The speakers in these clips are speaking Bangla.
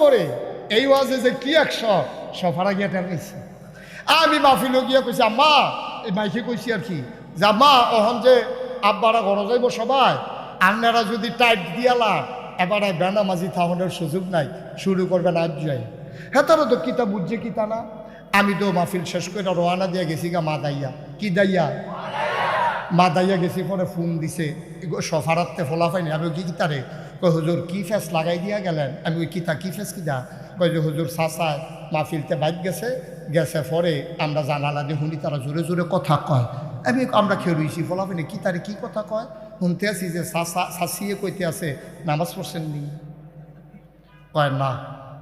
করে এই ওয়াজে যে কি একশো সফারা গিয়ে টের পেয়েছি আমি মাহফিল গিয়া কইছি, আম্মা, এই মাইকে কইছি আর কি, যে আম্মা, অহন যে আব্বারা ঘর যাইব সবাই আপনারা যদি টাইট দিয়ালা এবারে বেনা মাঝি থামানোর সুযোগ নাই, শুরু করবেন আজ যাই। হ্যাঁ তারা তো কিতা বুঝছে কিতা না? আমি তো মাহফিল শেষ করে রোয়ানা দিয়ে গেছি গা মা দাইয়া। কি দাইয়া? মা দাইয়া গেছি পরে ফোন দিছে সফারাতে ফলা পাইনি আমি কি কিতারে? কই হুজুর, কি ফেস লাগাই দিয়া গেলেন? আমি ওই কিতা, কি ফেস কিতা? কই যে, হুজুর চাচায় মাহফিলতে বাইক গেছে গেছে পরে আমরা জানালা দিয়ে শুনি, তারা জোরে জোরে কথা কয়। আমি আমরা খেয়ে রইছি ফলা পাইনি কি তারে কি কথা কয়? শুনতে আছি যে চাচিয়ে কইতে আছে, নামাজ পড়ছেন নি? কয়, না।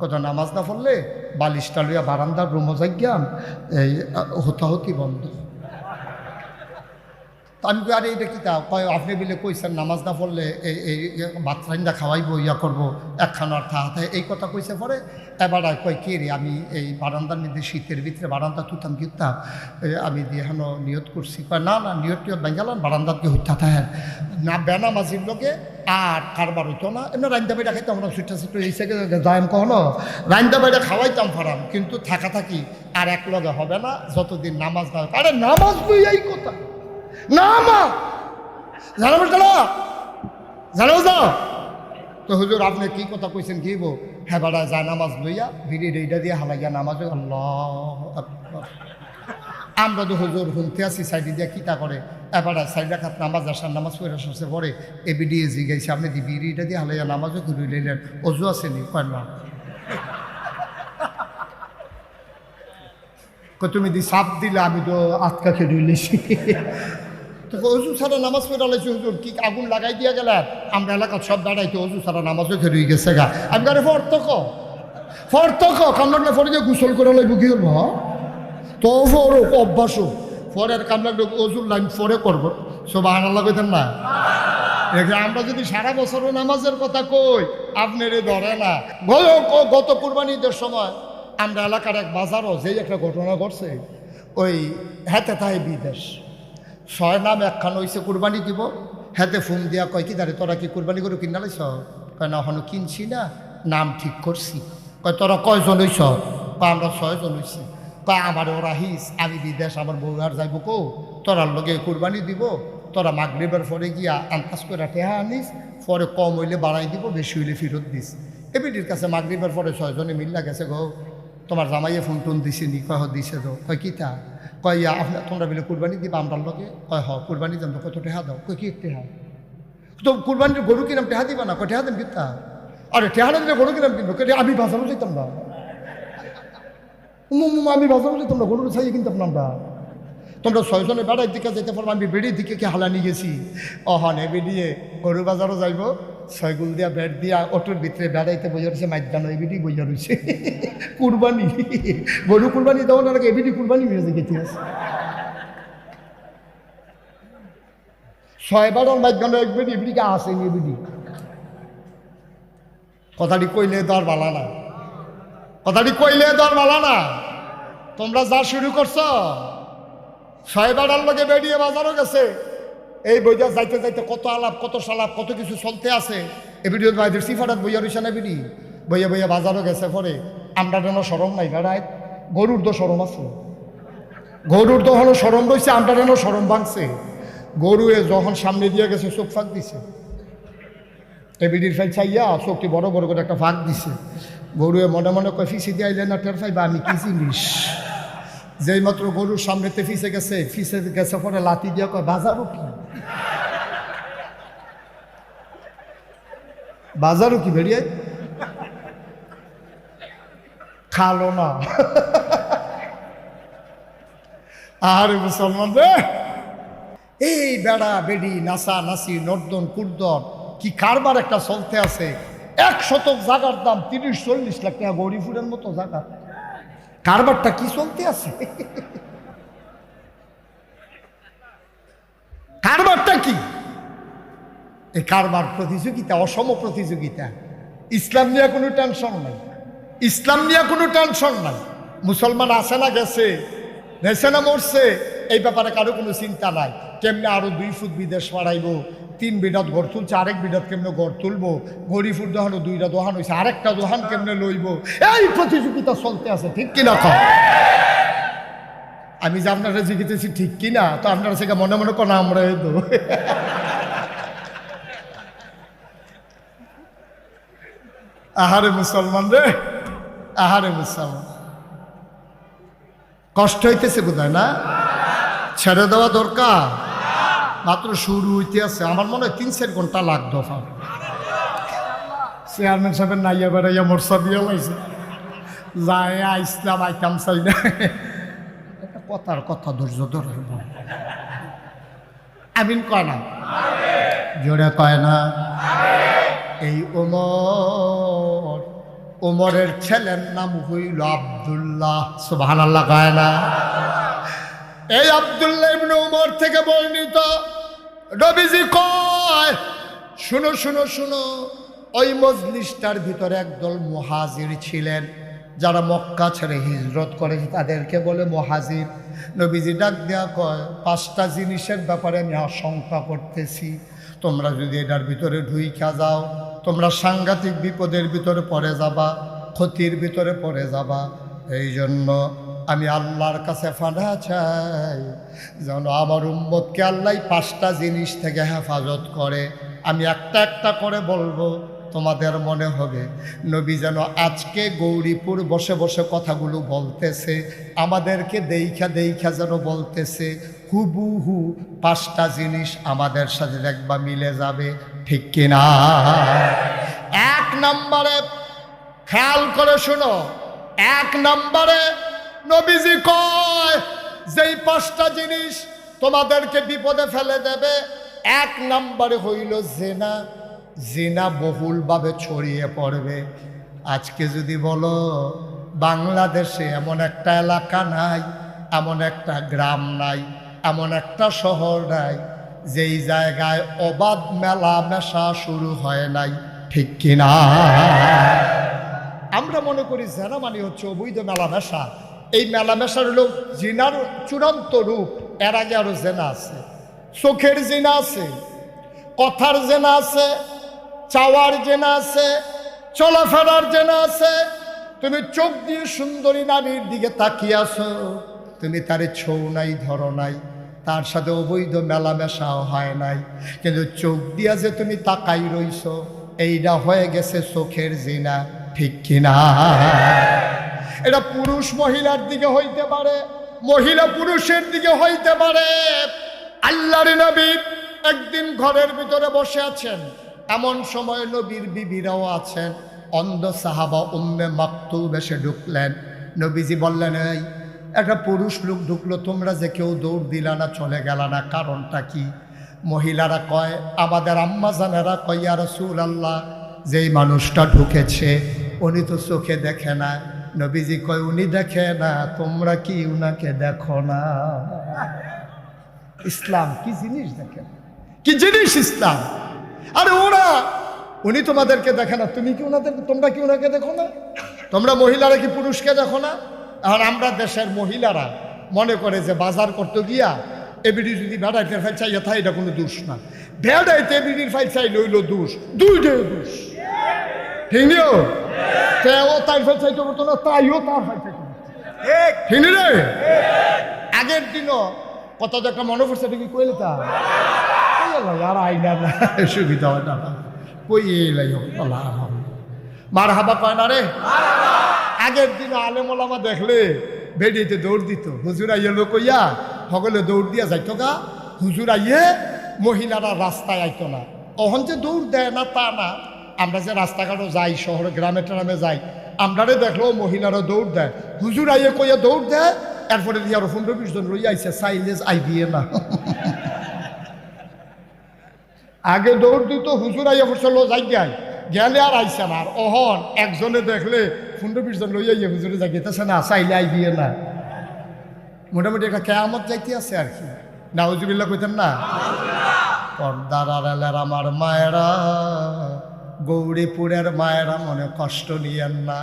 কত নামাজ না পড়লে বালিশটা লইয়া বারান্দার রুমো এই হতাহতি বন্ধ। তা আমি কই, আরে এটা কি তা কয় আপনি বিলে কইছেন নামাজ না পড়লে এই এই বাচ্চাইন্দা খাওয়াইবো ইয়া করব একখান অর্থ হাতে এই কথা কইছে পরে এবার কয় কে রে আমি এই বারান্দার মধ্যে শীতের ভিতরে বারান্দা তুতাম কিতাম আমি দিয়ে হেন নিয়ত করছি। কয় না না নিয়ত টিয়ত বেঙ্গালাম বারান্দার দিয়ে হইতা থাকেন না বেনা মাঝির লোকে আর কারবার হইতো না। এমনি রাইন্দা বেড়া খাইতাম না সুইটা সুইটা এই থেকে যাইম কখনো? রাইন্দা বেড়া খাওয়াইতাম ফারাম কিন্তু থাকা থাকি আর এক লগে হবে না যতদিন নামাজ না হয়। আরে নামাজ বই এই কথা। মা জানো বেটা জানো যাও তো হুজুর, আপনি কি কথা কইছেন কি বো হ্যাঁ বেড়া যা নামাজ লইয়া ভিড়ি রেইডা দিয়ে হালাইয়া নামাজ আল্লাহ। আমরা তো হুজুর শুনতে আছি, সাইডে দিয়ে কিতা করে? এবার সাইড রাখাত নামাজ, আসার নামাজ পড়ে আসছে, পরে এবিডি জি গাইছে আপনি দি বিড়িটা দিয়ে হালাইয়া নামাজও করে লইলেন। অজু আসেনি কয় না। তুমি দি সাপ দিলে, আমি তো আটকা খেয়ে রইলেছি। তো অজু ছাড়া নামাজ পড়ে লাইছি হুজুর, কি আগুন লাগাই দিয়ে গেলেন আমরা এলাকার সব দাঁড়াইতে অজু ছাড়া নামাজও খেয়ে গেছে গা। আমি গাড়ি ফর্তক? ফর্তক? কামড়ালে ফরে যে গোসল করে লাইব কি হলো হ্যাঁ? তো ফরো অভ্যাসও। ফরের কামড়ালে অজুর লাইন ফরে করব। সব আনাল্লা কইতেন না আমরা যদি সারা বছরও নামাজের কথা কই, আপনারে ধরে না। গত কুরবানিদের সময় আমরা এলাকার এক বাজারও যেই একটা ঘটনা ঘটছে, ওই হেতে তাই বিদেশ। ছয় নাম একখান হইছে, কুরবানি দিব। হেতে ফোন দিয়া কয়, কি দাঁড়ে, তোরা কি কুরবানি করে কিনা লাইছ? কয়, না হনো কিনছি না, নাম ঠিক করছি। কয়, তোরা কয়জন হইছ? কয়, আমরা ছয়জন হইছি। কয় আমার ওরা হিস আমি বিদেশ, আমার বউ আর যাইব কো? তোরার লগে কুরবানি দিব, তোরা মাগরিবের পরে গিয়া আন্তাজ করে টেহা আনিস, পরে কম হইলে বাড়াই দিব, বেশি হইলে ফেরত দিস। এবিটির কাছে মাগরিবের পরে ছয়জনে মিল্লা গেছে গো, তোমার জামাইয়ে ফোন টোন দিছে নি? কয় দিছে তো কয়, কি তা? কয় ইয়া আপনার তোমরা বিলে কুরবানি দিবা আমরার লগে? কয় হ কুরবানি দাম তো কত টেহা দাও? কয় কি টেহা? তো কুরবানির গরু কিনাম টেহা দিবা না? কয় টেহা দেন কিতা? আরে টেহা না দিলে গরু কিনাম কিনবো? কে আমি বাজারও যেতাম না। উম, আমি বাজারও যেতাম না গরুর চাইয়ে কিনতাম না আমরা। তোমরা ছয়জনে বেড়ার দিকে যেতে পারব আমি বেড়ির দিকে কি হালানি গেছি? অহনে বেরিয়ে গরু বাজারও যাইব। ছয়গুল দিয়া বেড দিয়া অটোর ভিতরে বেড়াইতে বইয়া রয়েছে মাইদান এবিডি বইয়া রয়েছে কুরবানি, গরু কুরবানি দেওয়া না এবিডি কুরবানি হয়েছে গেছি। ছয় বারোর মাইদান একবিডি এবিডিকে আসেনি এবিডি? কথাটি কইলে দর বালা না। কথাটি কইলে দর বালা না। তোমরা যা শুরু করছ, ছয় বাড়ার লগে বেরিয়ে বাজারও গেছে। এই বইটা যাইতে যাইতে কত আলাপ, কত সালাপ, কত কিছু চলতে আছে। এ ভিডিও বাইদের সিফারাত বইয়া রইছে না বিডি বইয়া বইয়া বাজারও গেছে পরে। আমরা যেন সরম নাই বেড়ায় গরুর তো সরম আছে। গরুর তো হলো সরম রয়েছে আমরা যেন সরম ভাঙছে। গরুয়ে যখন সামনে দিয়ে গেছে, চোখ ফাঁক দিছে। এবিডির ফাই চাইয়া চোখটি বড় বড় করে একটা ফাঁক দিছে। গরুয়ে মনে মনে কয়, ফিসি দিয়ে না টের পাইবা? আমি কি জিনিস? যেই মাত্র গরুর সামনেতে ফিসে গেছে ফিসে গেছে পরে লাতি দিয়া কয় বাজারও কি? বাজারও কি বেরিয়ে খালো না। আর মুসলমান এই বেড়া, বেড়ি, নাসা, নাসি, নর্দন, কুর্দন, কি কারবার একটা চলতে আছে? এক শতক জাগার দাম তিরিশ, চল্লিশ লাখ টাকা গরিফুরের মতো জায়গা কারবারটা কি চলতে আছে? কারবারটা কি? এই কারবার প্রতিযোগিতা, অসম প্রতিযোগিতা, ইসলাম নিয়ে কোনো টেনশন নাই। ইসলাম নিয়ে কোনো টেনশন নাই। মুসলমান আসে না গেছে গেছে না মরছে, এই ব্যাপারে কারও কোনো চিন্তা নাই। কেমনে আরও দুই ফুট বিদেশ বাড়াইব তিন বিডাত গড় তুলছে, আরেক বিডাত কেমনে গড় তুলবো? গরিফুর দোহানো, দুইটা দোহান হয়েছে আরেকটা দোহান কেমনে লইব? এই প্রতিযোগিতা চলতে আছে, ঠিক কিনা কম আমি যে আপনারা জিজ্ঞেসেছি ঠিক কিনা? তো আপনারা সেটা মনে মনে কোনো, আমরা তো। আহারে মুসলমান রে, আহারে মুসলমান। কষ্ট হইতেছে বোধ না? ছেড়ে দেওয়া দরকার। মাত্র শুরু হইতে আছে আমার মনে হয় তিন চার ঘণ্টা লাগতো চেয়ারম্যান সাহেবের নাইয়া বেড়াইয়া মোরসা দিয়ে লাইছে। যায় আইসলাম আইতাম চাই না। একটা কথার কথা ধৈর্য ধরে আমিন কয় না? জোরে কয় না? এই ওমর ওমরের ছেলের নাম হইল আবদুল্লাহ। সুবহান আল্লাহ কয় না? এই আবদুল্লাহ ইবনে উমর থেকে বর্ণিত নবীজি কয়, শুনো শুনো শুনো, ওই মজলিসটার ভিতরে একদল মুহাজির ছিলেন যারা মক্কা ছেড়ে হিজরত করেছে। তাদেরকে বলে মহাজির। নবীজি ডাক দেওয়া কয়, পাঁচটা জিনিসের ব্যাপারে আমি আশঙ্কা করতেছি। তোমরা যদি এটার ভিতরে ঢুইকা যাও, তোমরা সাংঘাতিক বিপদের ভিতরে পড়ে যাবা, ক্ষতির ভিতরে পড়ে যাবা। এই জন্য আমি আল্লাহর কাছে ফাঁদা চাই। যেন আমার উম্মতকে আল্লাহ পাঁচটা জিনিস থেকে হেফাজত করে। আমি একটা একটা করে বলব, তোমাদের মনে হবে, নবী যেন আজকে গৌরীপুর বসে বসে কথাগুলো বলতেছে, আমাদেরকে দেইখা দেইখা যেন বলতেছে, হুবহু পাঁচটা জিনিস আমাদের সাথে দেখবা মিলে যাবে, ঠিক কিনা এক নম্বরে খেয়াল করে শোনো, এক নম্বরে নবীজি কয়, যেই পাঁচটা জিনিস তোমাদেরকে বিপদে ফেলে দেবে, এক নম্বরে হইল জেনা। জেনা বহুলভাবে ছড়িয়ে পড়বে। আজকে যদি বলো, বাংলাদেশে এমন একটা এলাকা নাই, এমন একটা গ্রাম নাই, এমন একটা শহর নাই, যেই জায়গায় অবাধ মেলা মেশা শুরু হয় নাই, ঠিক কিনা? আমরা মনে করি জেনা মানে হচ্ছে অবৈধ মেলামেশা এই মেলামেশার হলো জিনার চূড়ান্ত রূপ, এর আগে আরও জেনা আছে। চোখের জেনা আছে, কথার জেনা আছে, চাওয়ার জেনা আছে, চলাফেরার জেনা আছে। তুমি চোখ দিয়ে সুন্দরী নারীর দিকে তাকিয়ে আছো, তুমি তারে ছৌ নাই, ধরো নাই, তার সাথে অবৈধ মেলামেশাও হয় নাই। কিন্তু চোখ দিয়া যে তুমি তাকাই রইছ এইটা হয়ে গেছে চোখের জিনা, ঠিক কিনা? এটা পুরুষ মহিলার দিকে হইতে পারে, মহিলা পুরুষের দিকে হইতে পারে। আল্লাহর একদিন ঘরের ভিতরে বসে আছেন। এমন সময় নবীর বিবিরাও আছেন। অন্ধ সাহাবা উম্মে মাকতুব বেশে ঢুকলেন। নবীজি বললেন, এই, একটা পুরুষ লোক ঢুকলো, তোমরা যে কেউ দৌড় দিলা না, চলে গেল না, কারণটা কি? মহিলারা কয়, আমাদের আম্মা জানেরা কয় আর রসুল আল্লাহ যেই মানুষটা ঢুকেছে, উনি তো চোখে দেখে না নবীজি কয়, উনি দেখে না, তোমরা কি উনাকে দেখো না? ইসলাম, কি জিনিস দেখে? কি জিনিস ইসলাম? আরে ওরা, উনি তোমাদেরকে দেখে না, তুমি কি ওনাদের তোমরা কি ওনাকে দেখো না? তোমরা মহিলারা কি পুরুষকে দেখো না? আর আমরা দেশের মহিলারা মনে করে যে বাজার করতে গিয়া এবিডি যদি বেড়াইতে ফাইল চাই থা এটা কোনো দোষ না। বেড়াইতে এবিডির ফাইল চাই লইল দোষ, দুইটাই দোষ। ঠিক নিও তেও তার ফাইল চাইতে পারতো না তাইও তার ফাইল চাইতে পারতো। ঠিক নি রে আগের দিনও কত একটা মনে পড়ছে কি কইলে তা আর আইনা না সুবিধা হয় না কই এলাই মার হাবা কয় না রে আগের দিন আলেমলামা দেখলে বেরিয়েতে দৌড় দিত হুজুর আইয়ে লোক কইয়া সকলে দৌড় দিয়া যাইতো গা হুজুর আইয়ে মহিলারা রাস্তায় আইতো না অহন যে দৌড় দেয় না তা না আমরা যে রাস্তাঘাটও যাই শহরে গ্রামে ট্রামে যাই আমরারে দেখল মহিলারা দৌড় দেয়। হুজুর আইয়ে কইয়া দৌড় দেয় এরপরে দিয়ে আরও পনেরো বিশ জন লই আইছে সাইলেজ আই দিয়ে না। আগে দৌড় দিত হুজুর আইয়া বসে লো যাই গাই গেলে আর আইসে না আর অহন একজনে দেখলে পনেরো বিশ জন লইয়া ইয়ে হুজুরে জাগিতেছে না চাইলে আই দিয়ে না। মোটামুটি একটা কেয়ামত যাইতে আছে আর কি। নাউজুবিল্লা কইতেন না? পর্দার আড়ালের আমার মায়েরা। গৌরীপুরের মায়েরা মনে কষ্ট নিয়েন না।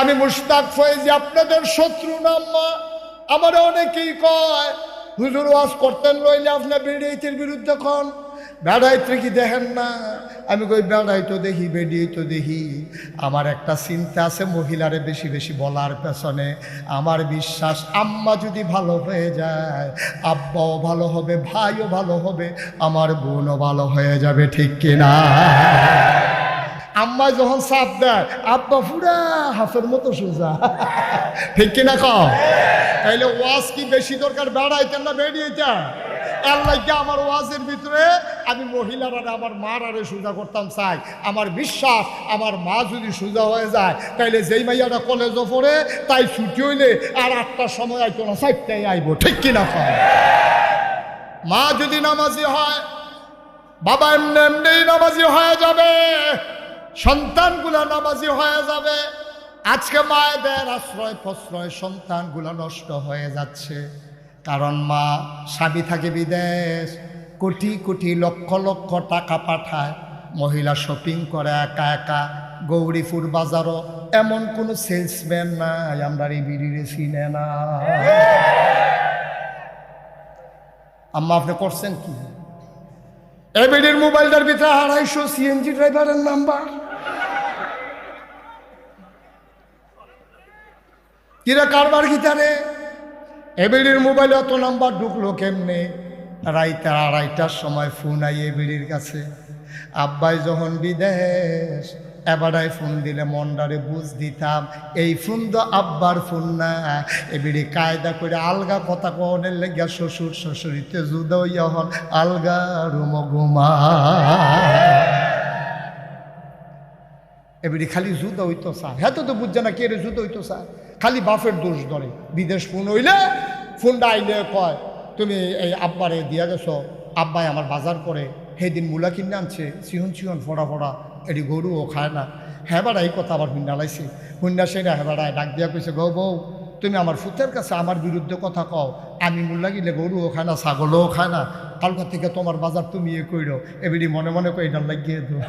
আমি মুশতাক ফয়েজি, আপনাদের শত্রু নাম্মা আমার অনেকেই কয়, হুজুর ওয়াজ করতেন রইলে আপনার বিড়িতের বিরুদ্ধে কন বেড়াইতে কি দেখেন না? আমি কই, বেড়াই তো দেখি বেডিয়ে তো দেখি। আমার একটা চিন্তা আছে মহিলারে বেশি বেশি বলার পেছনে। আমার বিশ্বাস, আম্মা যদি ভালো হয়ে যায়, আব্বাও ভালো হবে, ভাইও ভালো হবে, আমার বোনও ভালো হয়ে যাবে, ঠিক কিনা? আম্মা যখন চাপ দেয়, আব্বা ফুরা হাফের মতো সোজা। ঠিক কিনা কম তাইলে ওয়াজ কি বেশি দরকার, বেড়াইতেন না বেরিয়েছেন এর লাগে আমার ওয়াজের ভিতরে আমি মহিলারা আমার মার আরে সোজা করতাম, চাই। আমার বিশ্বাস, আমার মা যদি সোজা হয়ে যায়, তাইলে যেই মাইয়াটা কলেজও পড়ে, তাই ছুটি হইলে আর আটটার সময় আইতো না, চারটায় আইব, ঠিক কিনা কম মা যদি নামাজি হয়, বাবা এমনি এমনি নামাজি হয়ে যাবে, সন্তানগুলা নামাজি হয়ে যাবে। আজকে মায়েদের আশ্রয় প্রশ্রয় সন্তানগুলো নষ্ট হয়ে যাচ্ছে। কারণ মা স্বামী থাকে বিদেশ, কোটি কোটি লক্ষ লক্ষ টাকা পাঠায়। মহিলা শপিং করে একা একা গৌরীপুর বাজারও। এমন কোনো সেলসম্যান নাই, আমরা এই বিড়িরে চিনে না। আম্মা, আপনি করছেন কি? এবিডির মোবাইলটার ভিতরে আড়াইশো সিএনজি ড্রাইভারের নাম্বার। কিরে কারবার গিটারে এবিডির মোবাইলে অত নাম্বার ঢুকলো কেমনে? রাইতে আড়াইটার সময় ফোন আই এবিডির কাছে। আব্বাই যখন বিদেশ এবারাই ফোন দিলে মন্ডারে বুঝ দিতাম, এই ফোন তো আব্বার ফোন না। এবিডি কায়দা করে আলগা কথা কনের লেগিয়া শ্বশুর শ্বশুরিতে জুদ হন আলগা রুম ঘুমা। এবারে খালি জুদ হইতো স্যার। হ্যাঁ তো তো বুঝছে না কে রে জুদ হইতো স্যার। খালি বাফের দোষ ধরে। বিদেশ ফোন হইলে ফোনটা আইলে কয়, তুমি এই আব্বারে দিয়া গেছো, আব্বাই আমার বাজার করে সেদিন মূলা কিনে আনছে, চিহন চিহন, ফোড়া ফোড়া, এটি গরুও খায় না। হেবাড়া এই কথা আবার হুন্ডা লাইছে। হুন্ডা সেটা হেবাড়ায় ডাক দিয়া কইছে গো বউ, তুমি আমার ফুতের কাছে আমার বিরুদ্ধে কথা কও, আমি মূল্যা গিলে গরুও খায় না, ছাগলও খায় না কালকার থেকে তোমার বাজার তুমি এ কইরো। এবিডি মনে মনে কই এটা লাগিয়ে দো।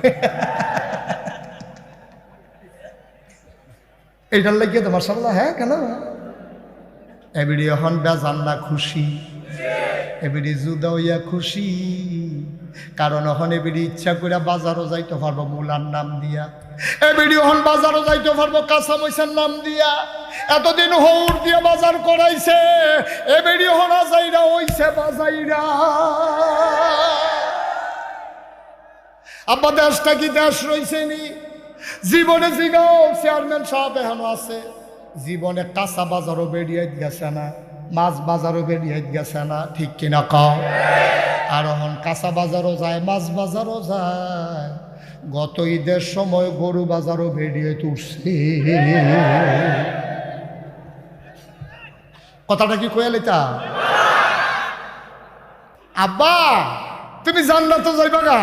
এইটার লাগিয়ে তোমার সাল্লাহ হ্যাঁ কেন? এবিডি এখন বেজান না খুশি। এবিডি জুদা হইয়া খুশি। কারণ এখন এবিডি ইচ্ছা করে বাজারও যাইতে পারব মূলার নাম দিয়া। এবিডি এখন বাজারও যাইতে পারব কাঁচা মৈসার নাম দিয়া। এতদিন হৌর দিয়ে বাজার করাইছে, এবিডি হনা যাইরা হইছে বাজাইরা। আব্বা দেশটা কি দেশ রইছে নি? জীবনে জিগাও চেয়ারম্যান সাহেব এখনও আছে। জীবনে কাঁচা বাজারও বেরিয়ে গেছে না, মাছ বাজারও বেরিয়ে গেছে না, ঠিক কিনা কও? আর এখন কাঁচা বাজারও যায়, মাছ বাজারও যায়। গত ঈদের সময় গরু বাজারও বেরিয়ে তুলছে। কথাটা কি কয়ে লেতা আব্বা, তুমি জান্নাত যাইবা গা?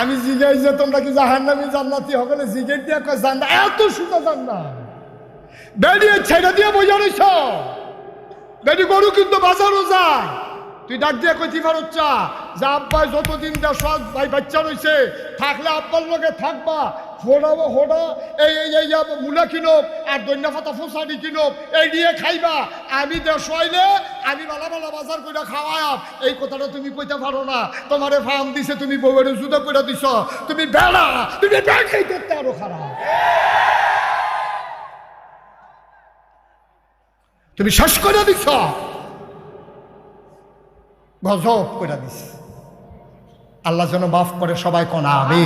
আমি জিগাই যে তোমরা কি জাহান নামি জান্নাতি সকলে জিগের দিয়ে কয় জান্না এত সুন্দর জান্না বেরিয়ে ছেড়ে দিয়ে বোঝা রইছ বেরি গরু কিন্তু বাজারও যায়। তুই ডাক দিয়ে কইতে পারচ্ছা যে আব্বাই যতদিন দেশ ভাই বাচ্চা রইছে, থাকলে আব্বার লোকে থাকবা। হোড়াবো হোড়া, এই এই মূলা কিনব আর দৈন্য পাতা ফোসানি কিনব এই দিয়ে খাইবা। আমি দেশ হইলে আমি বালা বালা বাজার কইরা খাওয়াম এই কথাটা তুমি কইতে পারো না। তোমারে ফার্ম দিছে, তুমি বউয়ের জুতো কইরা দিছ। তুমি বেড়া, তুমি ব্যাংকেই করতে আরও খারাপ। তুমি শেষ করে দিছ। গজব করে দিস আল্লাহ যেন মাফ করে সবাই কনা আমি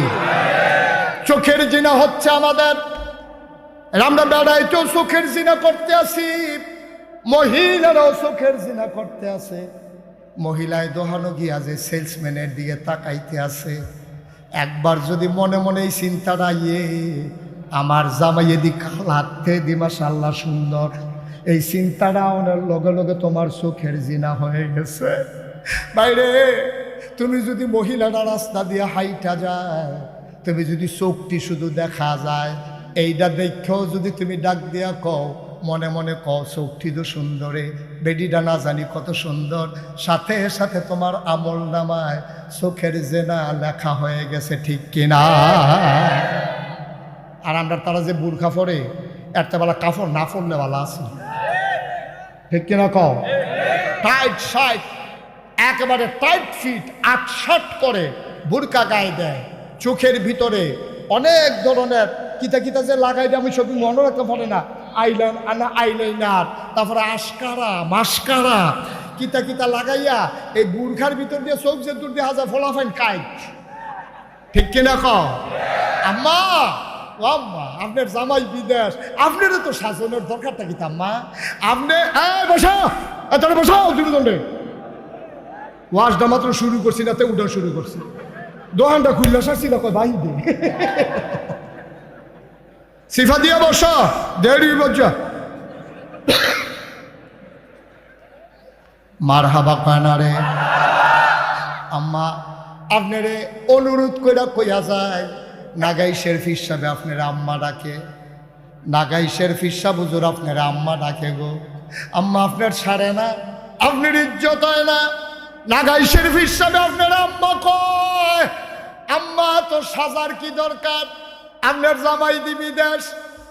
চোখের জিনা হচ্ছে আমাদের। আমরা বেড়াইতেও চোখের জিনা করতে আসি। মহিলারাও চোখের জিনা করতে আছে মহিলায় দোহানো গিয়া যে সেলসম্যানের দিকে তাকাইতে আছে একবার যদি মনে মনে এই চিন্তাটা ইয়ে আমার জামাই এদিক হাতে দি মাশাল্লাহ সুন্দর। এই চিন্তাটা ওনার লগে লগে তোমার চোখের জিনা হয়ে গেছে। বাইরে, তুমি যদি মহিলাটা রাস্তা দিয়ে হাইটা যায়, তুমি যদি চোখটি শুধু দেখা যায় এইটা দেখেও যদি তুমি ডাক দিয়া কও, মনে মনে কও চোখটি তো সুন্দরে, বেডিটা না জানি কত সুন্দর। সাথে সাথে তোমার আমল নামায় চোখের জেনা লেখা হয়ে গেছে ঠিক কিনা। আর আমরা তারা যে বুর্খা পরে একটা বেলা কাপড় না পরলে বেলা আছে। ঠিক কিনা কও? টাইট শার্ট একেবারে টাইট ফিট আটশাট করে বুরকা গায়ে দেয়। চোখের ভিতরে অনেক ধরনের কিতা কিতা যে লাগাই আমি সবই মনে রাখতে পারে না। আইলান আনা আইলাইনার তারপরে আশকারা মাস্কারা কিতা কিতা লাগাইয়া এই বুর্খার ভিতর দিয়ে চোখ যে দূর দিয়ে হাজার ফলাফাইন কাইট। ঠিক কিনা ক আম্মা! আম্মা, আপনার জামাই বিদেশ, আপনারও তো শাসনের দরকারটা কি আম্মা? আপনি বসো। তাহলে বসো দুটো ওয়াশটা মাত্র শুরু করছি, না তো উঠা শুরু করছি। দোকানটা খুললে সারছি, না কয় বাই দে। সিফা দিয়ে বসো দেড়ি বজ্জা মার হাবা কয়না রে। আম্মা, আপনারে অনুরোধ করে কইয়া যায় নাগাই শেরফি হিসাবে আপনারা আম্মা ডাকে। নাগাই শেরফি সাহেব হুজুর আপনারা আম্মা ডাকে গো। আম্মা আপনার ছাড়ে না, আপনার ইজ্জত হয় না। নাগাই শেরফি হিসাবে আপনারা আম্মা কয়, আম্মা তো সাজার কি দরকার? আপনার জামাই দি বিদেশ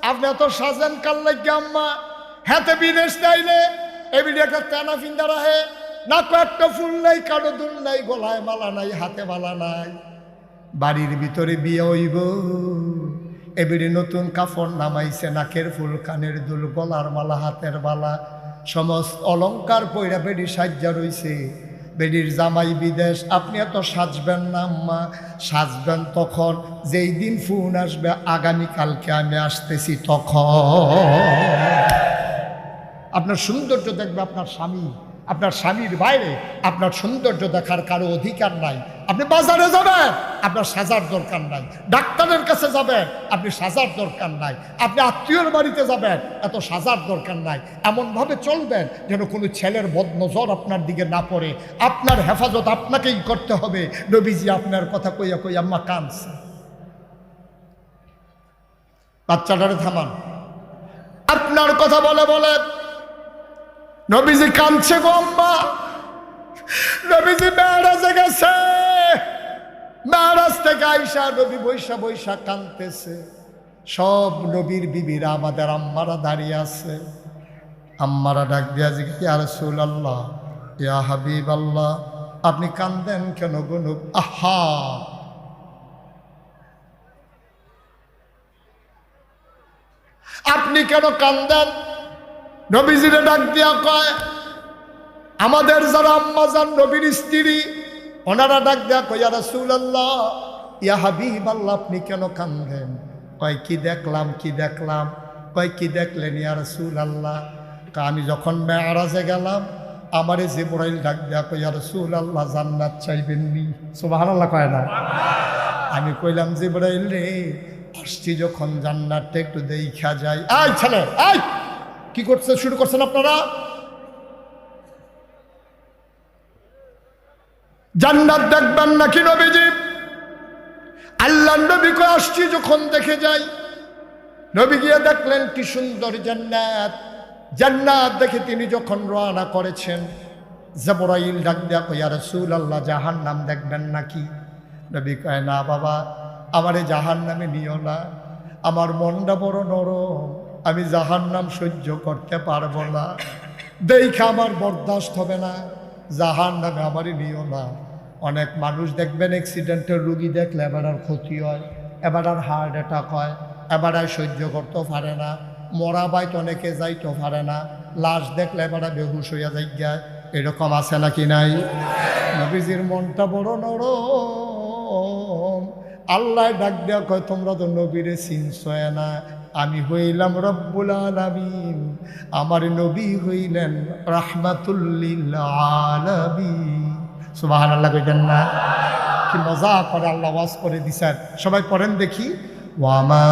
আপনি তো সাজেন কাল লাগে আম্মা। হাতে বিদেশ চাইলে এবিডি একটা তেনা ফিন্দা রাহে না কয়েকটা ফুল নাই, কারও দুল নাই, গলায় মালা নাই, হাতে মালা নাই। বাড়ির ভিতরে বিয়ে হইব। এবারে নতুন কাপড় নামাইছে, নাকের ফুল, কানের দুল, গলার মালা, হাতের বালা সমস্ত অলংকার পয়রা বেডি সাজ্জা রইছে। বেডির জামাই বিদেশ, আপনি এত সাজবেন না আম্মা। সাজবেন তখন, যেই দিন ফোন আসবে আগামীকালকে আমি আসতেছি তখন। আপনার সৌন্দর্য দেখবে আপনার স্বামী। আপনার স্বামীর বাইরে আপনার সৌন্দর্য দেখার কারও অধিকার নাই। আপনি বাজারে যাবেন, আপনার সাজার দরকার নাই। ডাক্তারের কাছে যাবেন, আপনি সাজার দরকার নাই। আপনি আত্মীয়র বাড়িতে যাবেন, এত সাজার দরকার নাই। এমনভাবে চলবেন যেন কোনো ছেলের বদনজর আপনার দিকে না পড়ে। আপনার হেফাজত আপনাকেই করতে হবে। নবীজি আপনার কথা কইয়া কই আম্মা কানছে বাচ্চাটারে থামান। আপনার কথা বলে বলে নবীজি কাঁদছে গো আম্মা। নবীজি মেয়ারাজে গেছে। মেয়ারাজ থেকে আইসা নবী বৈশা বৈশা কাঁদতেছে। সব নবীর বিবিরা আমাদের আম্মারা দাঁড়িয়ে আছে। আম্মারা ডাক দিয়া জিজ্ঞেস, ইয়া রসুল আল্লাহ ইয়া হাবিব আল্লাহ আপনি কান্দেন কেন গো নবী? আহা। আপনি কেন কান্দেন নবীজিরে ডাক দিয়া কয় আমাদের যারা আম্মা যান নবীর স্ত্রী ওনারা ডাক দেয়া কয় রাসুল আল্লাহ ইয়া হাবিব আল্লাহ আপনি কেন কান্দেন কয় কি দেখলাম কি দেখলাম? কয় কি দেখলেন ইয়া রাসুল আল্লাহ আমি যখন মেয়ারাজে গেলাম আমারে জিব্রাইল ডাক দেয়া কয় রাসুল আল্লাহ জান্নাত চাইবেন নি? সুবহানাল্লাহ কয় না। আমি কইলাম জিব্রাইল রে আসছি যখন জান্নাতটা একটু দেখা যায় আয় ছেলে আয়! কি করছে, শুরু করছেন আপনারা? জান্নাত দেখবেন নাকি নবীজি? আল্লাহ নবীকে আসছি যখন দেখে যাই। নবী গিয়ে দেখলেন, কি সুন্দর জান্নাত। জান্নাত দেখে তিনি যখন রওনা করেছেন, জবরাইল ডাক দেয়া কইয়া রসুল আল্লাহ জাহান নাম দেখবেন নাকি? নবী কয়, না বাবা, আমারে জাহান নামে নিও না। আমার মনটা বড় নরম। আমি জাহান নাম সহ্য করতে পারব না। দেখে আমার বরদাস্ত হবে না। জাহান নামে আমারই নিও না। অনেক মানুষ দেখবেন অ্যাক্সিডেন্টের রুগী দেখলে এবার আর ক্ষতি হয়, এবার আর হার্ট অ্যাটাক হয়, এবার আর সহ্য করতে পারে না। মরা বাইত অনেকে যাইতে পারে না। লাশ দেখলে এবার বেহুশ হইয়া যাই যায় এরকম আছে নাকি নাই? নবীজির মনটা বড় নরম। আল্লাহ ডাক দেওয়া কয়, তোমরা তো নবীরে চিনছয় না। আমি হইলাম রব্বুল আলামিন। আমার নবী হইলেন রাহমাতুল্লিল আলামিন। সুবাহান আল্লাহ কইতেন না? কি মজা করে আল্লাহ ওয়াজ করে দিছেন। সবাই পড়েন দেখি। ওয়ামা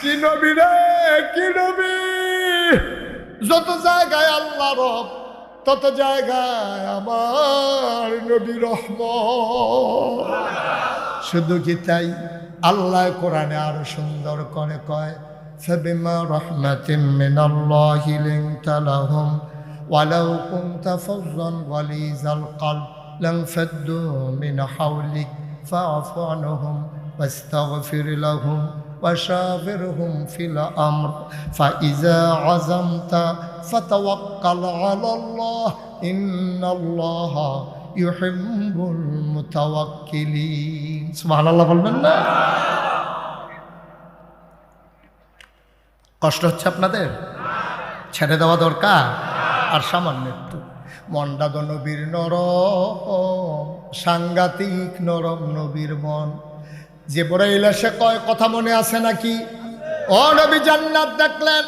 কি নবী রে, কি নবী? যত জায়গায় আল্লাহ রব তত জায়গায় আমার নবী রহম শুধু কি তাই আল্লাহ কোরআনে আরো সুন্দর করে কয় فبما رحمة من الله لنت لهم ولو كنت فظا غليظ القلب لانفضوا من حولك فاعف عنهم واستغفر لهم وشاورهم في الأمر فإذا عزمت فتوكل على الله إن الله يحب المتوكلين سبحان الله বলবেন না কষ্ট হচ্ছে আপনাদের ছেড়ে দেওয়া দরকার আর সামান্য একটু মনটা তো নবীর নরম সাংঘাতিক নরম নবীর মন যে বড় ইলাসে কয় কথা মনে আছে নাকি? অনবি নবী জান্নাত দেখলেন।